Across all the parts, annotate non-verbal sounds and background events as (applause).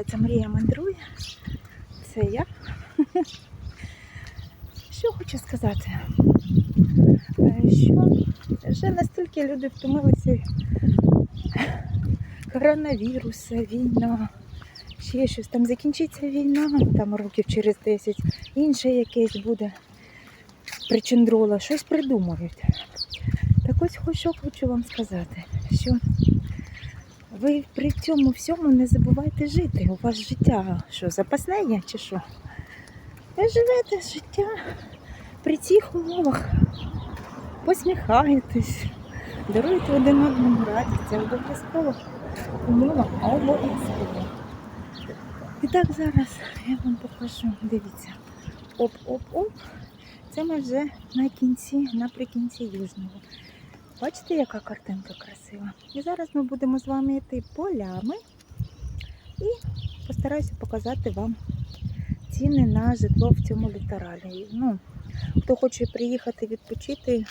називається Мрія Мандрує. Це я. (laughs) Що хочу сказати? Е, Що вже настільки люди втомилися коронавірус, війна, ще щось там закінчиться війна, там років через 10, інше якесь буде причиндрола, щось придумають. Так ось хоч що хочу вам сказати, що ви при цьому всьому не забувайте жити. У вас життя що, запасне є чи що? Ви живете життя при цих умовах, посміхаєтесь, даруєте один одному радість, це обов'язково умова обов'язково. І так зараз я вам покажу, дивіться. Оп-оп-оп. Це ми вже на кінці, наприкінці Южного. Бачите, яка картинка красива? І зараз ми будемо з вами йти полями і постараюся показати вам ціни на житло в цьому літералі. Ну, хто хоче приїхати відпочити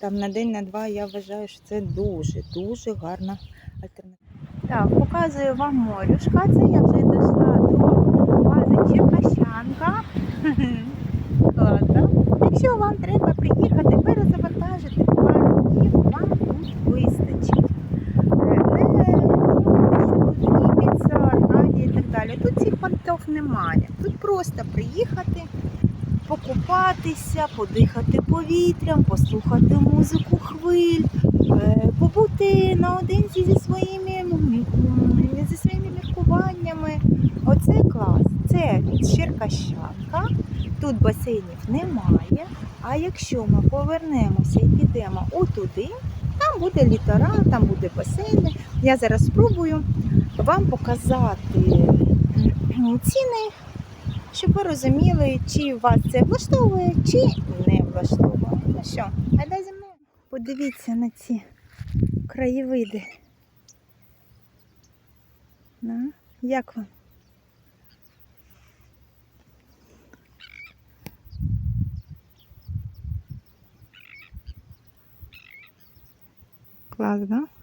там на день, на два, я вважаю, що це дуже-дуже гарна альтернатива. Так, показую вам морюшка. Це я вже дійшла до бази Черкащанка. (laughs) Ладно. Якщо вам треба приїхати, перезавантажити пару днів, вам тут вистачить. Е, Не думайте, що тут Ібіца, Аркадія і так далі. Тут цих понтов немає. Тут просто приїхати, покупатися, подихати повітрям, послухати музику хвиль, е, побути наодинці зі своїми, зі своїми міркуваннями. Оце клас. Це Черкащанка. Тут басейнів немає. А якщо ми повернемося і підемо отуди, там буде літерал, там буде басейни. Я зараз спробую вам показати ціни, щоб ви розуміли, чи вас це влаштовує, чи не влаштовує. Ну що, гайда зі мною. Подивіться на ці краєвиди. На, як вам? Клас, да?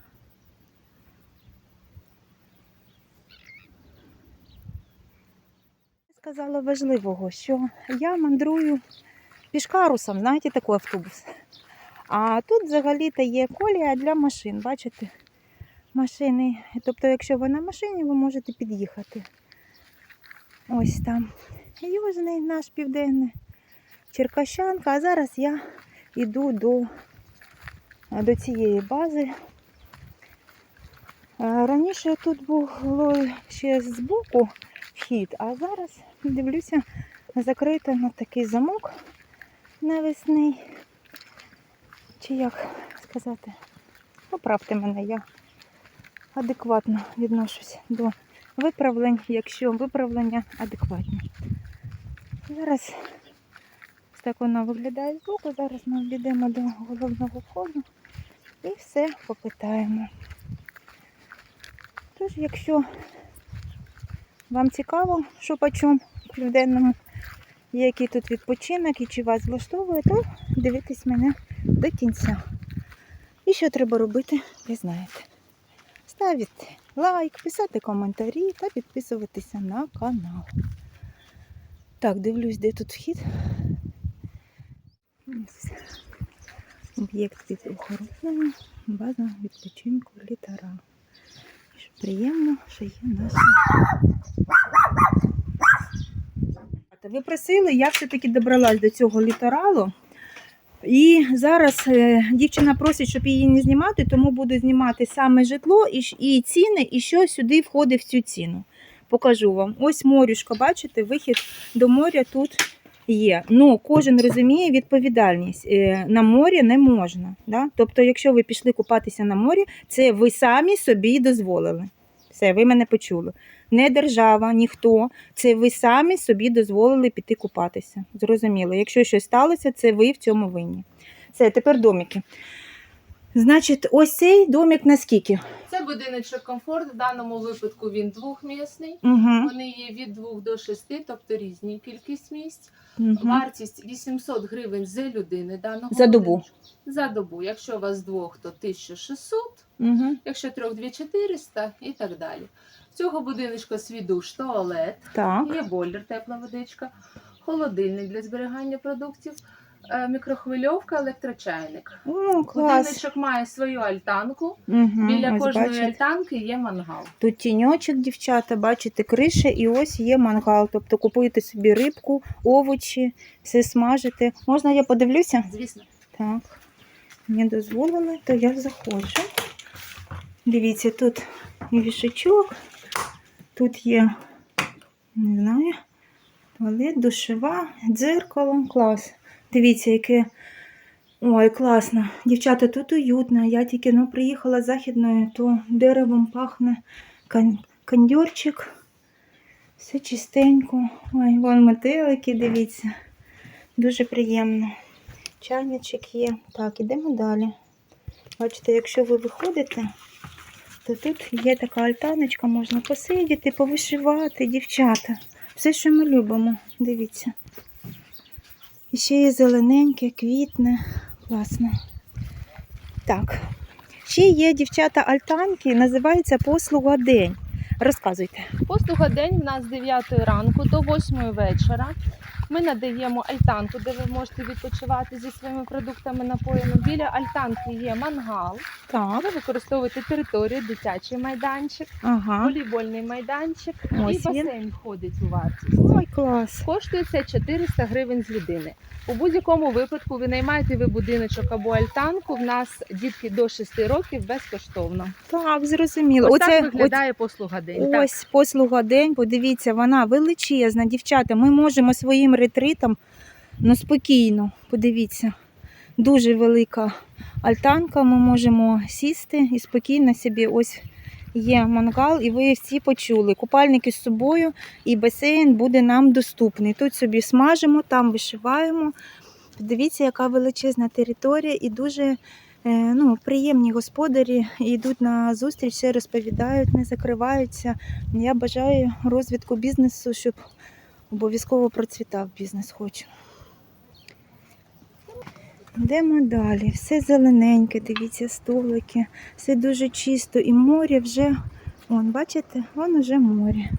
Сказала важливого, що я мандрую пішкарусом, знаєте, такий автобус. А тут взагалі-то є колія для машин, бачите? Машини. Тобто, якщо ви на машині, ви можете під'їхати. Ось там. Южний наш південний Черкащанка. А зараз я йду до до цієї бази. Раніше тут було ще збоку вхід, а зараз дивлюся, закрито на такий замок навесний. Чи як сказати? Поправте мене, я адекватно відношусь до виправлень, якщо виправлення адекватні. Зараз так воно виглядає збоку. Зараз ми підемо до головного входу і все попитаємо. Тож, якщо вам цікаво, що по в південному, який тут відпочинок і чи вас влаштовує, то дивитесь мене до кінця. І що треба робити, ви знаєте. Ставити лайк, писати коментарі та підписуватися на канал. Так, дивлюсь, де тут вхід. Об'єкт від охорони, база відпочинку літера. Приємно, що є наша. Ви просили, я все-таки добралась до цього літералу. І зараз е, дівчина просить, щоб її не знімати, тому буду знімати саме житло і, ціни, і що сюди входить в цю ціну. Покажу вам. Ось морюшка, бачите, вихід до моря тут є. Ну, кожен розуміє відповідальність. Е, На морі не можна. Да? Тобто, якщо ви пішли купатися на морі, це ви самі собі дозволили. Все, ви мене почули. Не держава, ніхто. Це ви самі собі дозволили піти купатися. Зрозуміло. Якщо щось сталося, це ви в цьому винні. Все, тепер домики. Значить, ось цей домик на скільки? Це будиночок комфорт. В даному випадку він двохмісний. Угу. Вони є від 2 до 6, тобто різні кількість місць. угу. Вартість 800 гривень за людини даного За добу? будиночку. За добу. Якщо у вас двох, то 1600, Угу. якщо трьох 2400 і так далі. В цього будиночка свій душ, туалет, Так. є бойлер, тепла водичка, холодильник для зберігання продуктів, мікрохвильовка, електрочайник. О, клас. Будиночок має свою альтанку. Угу. Біля ось кожної бачите. альтанки є мангал. Тут тіньочок, дівчата, бачите, криша, і ось є мангал. Тобто купуєте собі рибку, овочі, все смажите. Можна я подивлюся? Звісно, Так. Мені дозволили, то я заходжу. Дивіться, тут вішачок, тут є, не знаю, туалет, душева, дзеркало, клас. Дивіться, яке. Ой, класно. Дівчата, тут уютно. Я тільки ну, приїхала з західної, то деревом пахне кондьорчик. Все чистенько. Ой, вон метелики, дивіться. Дуже приємно. Чайничок є. Так, ідемо далі. Бачите, якщо ви виходите, то тут є така альтаночка, можна посидіти, повишивати, дівчата. Все, що ми любимо. Дивіться. І ще є зелененьке, квітне. Класно. Так. Ще є дівчата альтанки, називається послуга день. Розказуйте. Послуга день в нас з 9 ранку до 8 вечора. Ми надаємо альтанку, де ви можете відпочивати зі своїми продуктами, напоями. Біля альтанки є мангал. Так. Ви використовуєте територію, дитячий майданчик, Ага. волейбольний майданчик Ось і він. басейн входить у вартість. Ой, клас. Коштує це 400 гривень з людини. У будь-якому випадку ви наймаєте ви будиночок або альтанку. В нас дітки до 6 років безкоштовно. Так, зрозуміло. Ось Оце, так виглядає послуга день. Так. Ось послуга день, подивіться, вона величезна, дівчата. Ми можемо своїм ретритом ну, спокійно, подивіться, дуже велика альтанка. Ми можемо сісти і спокійно собі ось є мангал, і ви всі почули. Купальники з собою і басейн буде нам доступний. Тут собі смажимо, там вишиваємо. Подивіться, яка величезна територія і дуже е, ну, приємні господарі йдуть на зустріч, розповідають, не закриваються. Я бажаю розвитку бізнесу, щоб обов'язково процвітав бізнес хочу. Йдемо далі. Все зелененьке, дивіться, столики, все дуже чисто. І море вже, вон, бачите, вон уже море.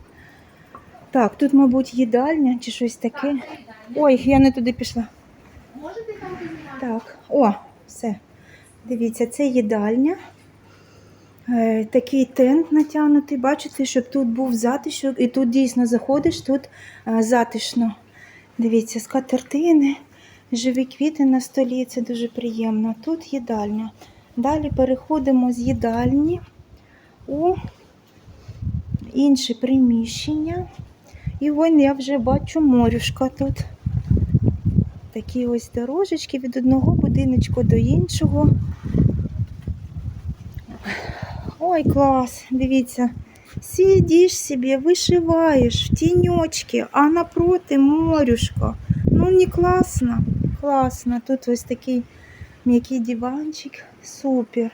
Так, тут, мабуть, їдальня чи щось таке. Ой, я не туди пішла. Можете там Так, о, все. Дивіться, це їдальня. Е, такий тент натягнутий. Бачите, щоб тут був затишок, і тут дійсно заходиш, тут е, затишно. Дивіться, скатертини, живі квіти на столі, це дуже приємно. Тут їдальня. Далі переходимо з їдальні у інше приміщення. І вон я вже бачу морюшка тут. Такі ось дорожечки від одного будиночку до іншого. Ой, клас, дивіться. Сидиш собі, вишиваєш в тіньочки, а напроти морюшка. Ну, не класно. Класно. Тут ось такий м'який диванчик. Супер.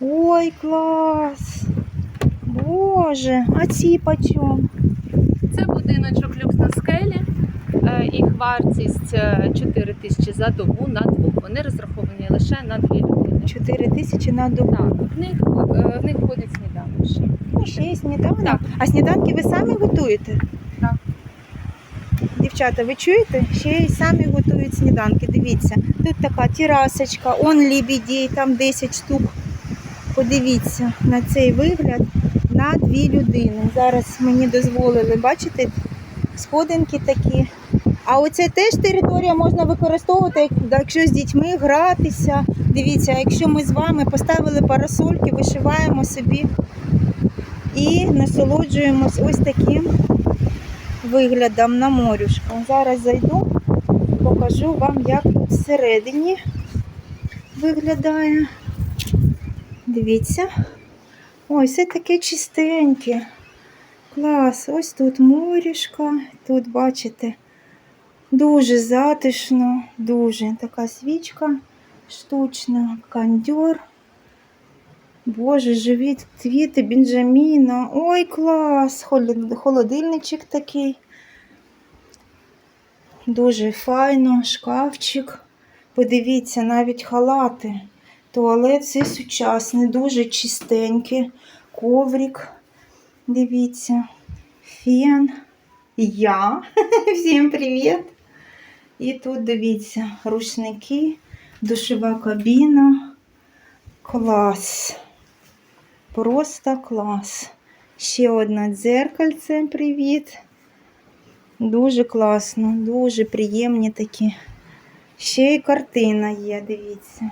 Ой, клас. Боже, а ці почем? Це будиночок люкс на скелі. Е, Їх вартість е, 4 тисячі за добу на двох. Вони розраховані лише на дві людини. 4 тисячі на добу. Так, в них, е, в них входить сніданок ще. Ну, ще є сніданок. Так. А сніданки ви самі готуєте? Так. Дівчата, ви чуєте? Ще й самі готують сніданки. Дивіться, тут така терасочка, он лібідей, там 10 штук. Подивіться на цей вигляд на дві людини. Зараз мені дозволили, бачите, сходинки такі. А оце теж територія можна використовувати, якщо з дітьми гратися. Дивіться, якщо ми з вами поставили парасольки, вишиваємо собі і насолоджуємось ось таким виглядом на морюшку. Зараз зайду, покажу вам, як всередині виглядає. Дивіться. Ой, все таке чистеньке. Клас. Ось тут морюшка. Тут, бачите, дуже затишно, дуже така свічка штучна, кондьор. Боже, живі квіти, бенджаміна. Ой, клас! Холодильничок такий. Дуже файно, шкафчик. Подивіться, навіть халати. Туалет все сучасний, дуже чистенький. Коврик. Дивіться. Фен. Я. (laughs) Всім привіт. І тут дивіться, рушники, душова кабіна. Клас. Просто клас. Ще одне дзеркальце, привіт. Дуже класно, дуже приємні такі. Ще й картина є, дивіться.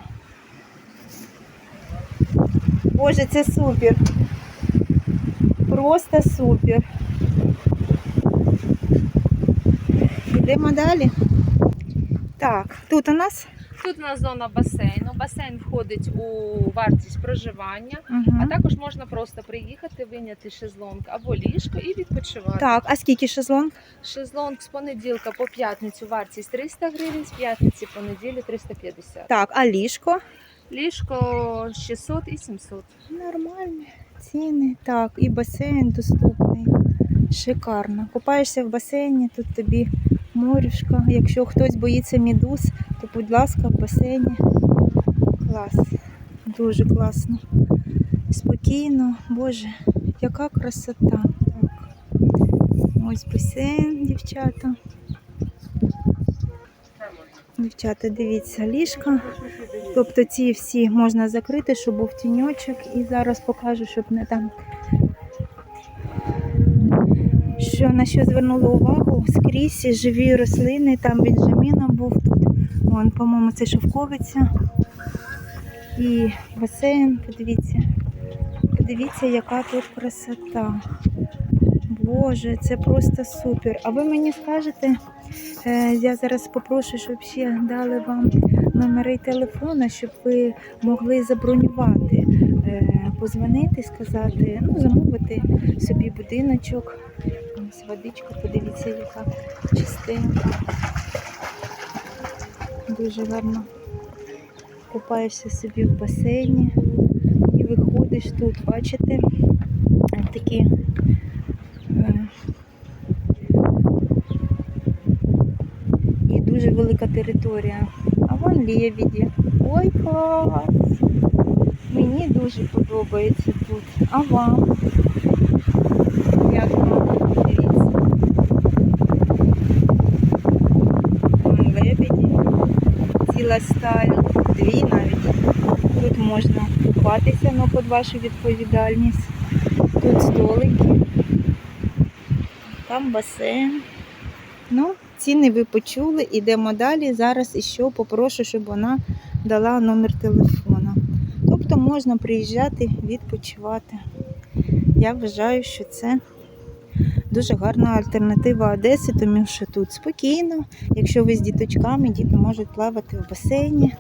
Боже, це супер. Просто супер. Йдемо далі. Так, тут у нас. Тут у нас зона басейну. Басейн входить у вартість проживання, а Угу. також можна просто приїхати, виняти шезлонг або ліжко і відпочивати. Так, а скільки шезлонг? Шезлонг з понеділка по п'ятницю вартість 300 гривень, з п'ятниці по неділю 350. Так, а ліжко? Ліжко 600 і 700. Нормальні ціни. Так, і басейн доступний. Шикарно. Купаєшся в басейні, тут тобі морюшка. Якщо хтось боїться мідуз, то будь ласка, в басейні. Клас. Дуже класно. Спокійно, Боже, яка красота. Так. Ось басейн, дівчата. Дівчата, дивіться, ліжка. Тобто ці всі можна закрити, щоб був тіньочок. І зараз покажу, щоб не там. Що на що звернули увагу? Скрізь живі рослини, там бенджаміна був тут. Вон, по-моєму, це шовковиця. І басейн, подивіться. Подивіться, яка тут красота. Боже, це просто супер. А ви мені скажете, е, я зараз попрошу, щоб ще дали вам номери телефона, щоб ви могли забронювати, е, позвонити, сказати, ну, замовити собі будиночок. Ось водичка, подивіться, яка чистенька. Дуже гарно купаєшся собі в басейні і виходиш тут, бачите, такі. е, І дуже велика територія. А вон лебеді. Ой, клас! Мені дуже подобається тут. А вам? Як вам? Дивіться. Вон лебеді. Ціла. Дві навіть. Тут можна купатися, але під вашу відповідальність. Тут столики. Там басейн. Ну, ціни ви почули, ідемо далі. Зараз іще попрошу, щоб вона дала номер телефона. Тобто можна приїжджати відпочивати. Я вважаю, що це дуже гарна альтернатива Одеси, тому що тут спокійно. Якщо ви з діточками, діти можуть плавати в басейні.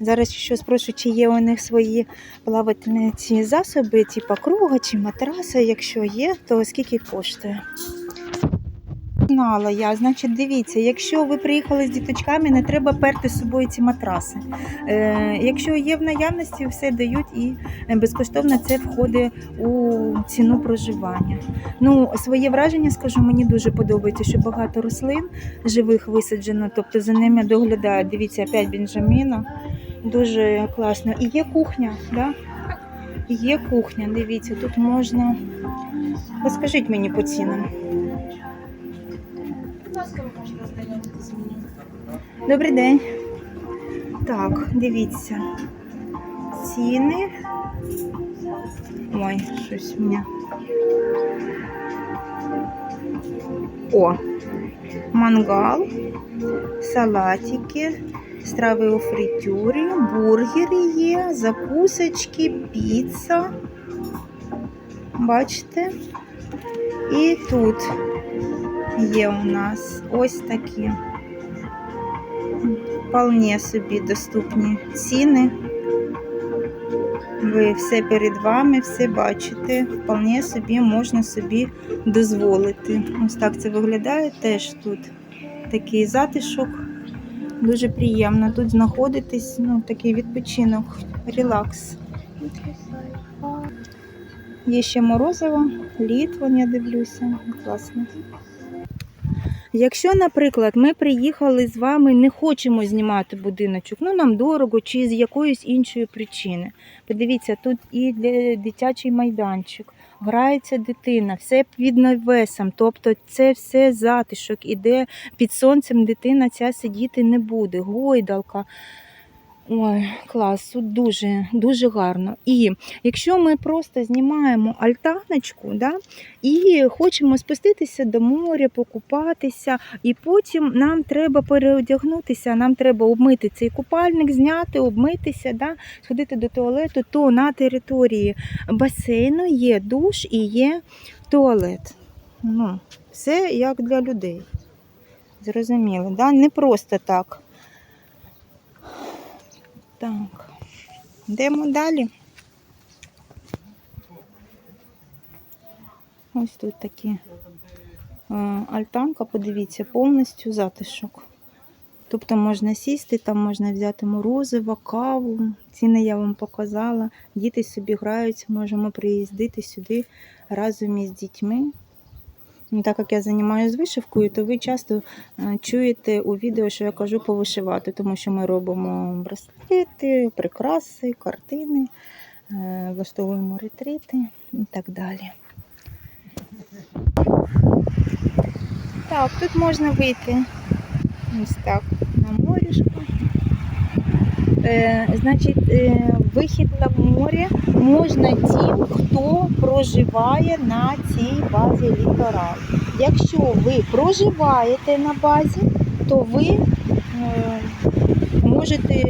Зараз ще спрошу, чи є у них свої плавательні засоби, типу круга чи матраса. Якщо є, то скільки коштує? Знала я, значить, дивіться, якщо ви приїхали з діточками, не треба перти з собою ці матраси. Е, якщо є в наявності, все дають і безкоштовно це входить у ціну проживання. Ну, своє враження скажу, мені дуже подобається, що багато рослин живих висаджено, тобто за ними доглядають. Дивіться, опять бенджаміна. Дуже класно. І є кухня, да? Є кухня, дивіться, тут можна. Розкажіть мені по цінам. Ласка, ви можете. Добрий день. Так, дивіться. Ціни. Ой, щось у мене. О, мангал, салатики, страви у фритюрі, бургери є, закусочки, піца. Бачите? І тут є у нас ось такі вполне собі доступні ціни. Ви все перед вами, все бачите. Вполне собі можна собі дозволити. Ось так це виглядає. Теж тут такий затишок. Дуже приємно тут знаходитись, ну, такий відпочинок, релакс. Є ще морозиво, лід, вон я дивлюся. Класно. Якщо, наприклад, ми приїхали з вами, не хочемо знімати будиночок, ну нам дорого чи з якоїсь іншої причини. Подивіться, тут і дитячий майданчик, грається дитина, все під навесом, тобто це все затишок, іде під сонцем дитина ця сидіти не буде, гойдалка. Ой, клас, тут дуже, дуже гарно. І якщо ми просто знімаємо альтаночку, да, і хочемо спуститися до моря, покупатися, і потім нам треба переодягнутися, нам треба обмити цей купальник, зняти, обмитися, да, сходити до туалету, то на території басейну є душ і є туалет. Ну, все як для людей. Зрозуміло, да? не просто так. Так, йдемо далі. Ось тут такі е, альтанка, подивіться, повністю затишок. Тобто можна сісти, там можна взяти морозиво, каву. Ціни я вам показала. Діти собі граються, можемо приїздити сюди разом із дітьми. Ну, так як я займаюся вишивкою, то ви часто е, чуєте у відео, що я кажу повишивати, тому що ми робимо браслети, прикраси, картини, е, влаштовуємо ретрити і так далі. Так, тут можна вийти ось так на морішку. Е, значить, е, вихід на море можна тим, хто проживає на цій базі літорал. Якщо ви проживаєте на базі, то ви е, можете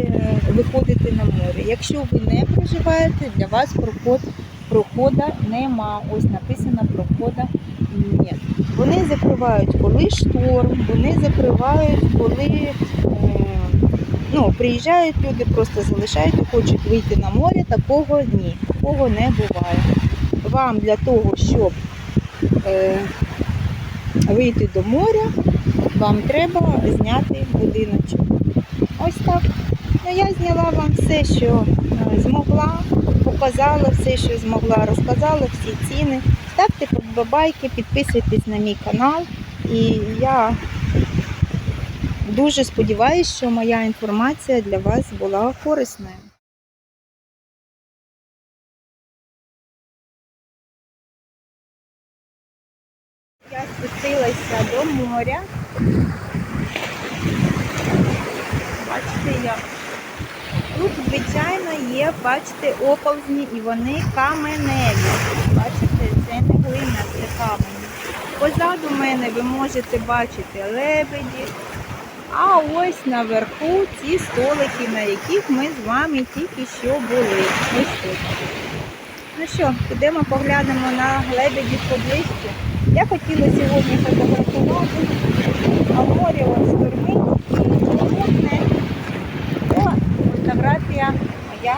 виходити на море. Якщо ви не проживаєте, для вас проход, прохода нема. Ось написано прохода ні. Вони закривають, коли шторм, вони закривають, коли ну, приїжджають люди, просто залишають хочуть вийти на море, такого ні, такого не буває. Вам для того, щоб е, вийти до моря, вам треба зняти будиночок. Ось так. Ну, я зняла вам все, що е, змогла, показала все, що змогла, розказала всі ціни. Ставте подобайки, підписуйтесь на мій канал. І я дуже сподіваюся, що моя інформація для вас була корисною. Я спустилася до моря. Бачите, як тут, звичайно, є, бачите, оползні і вони каменеві. Бачите, це не глина, це камені. Позаду мене ви можете бачити лебеді. А ось наверху ці столики, на яких ми з вами тільки що були. Ось тут. Ну що, підемо поглянемо на лебедів поближче. Я хотіла сьогодні фотографувати, а море ось штормить і фотографія моя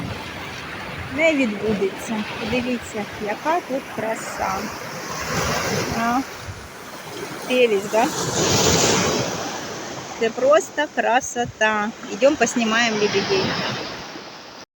не відбудеться. Подивіться, яка тут краса. А, прелесть, да? Це просто красота. Йдемо поснімаємо лебедей.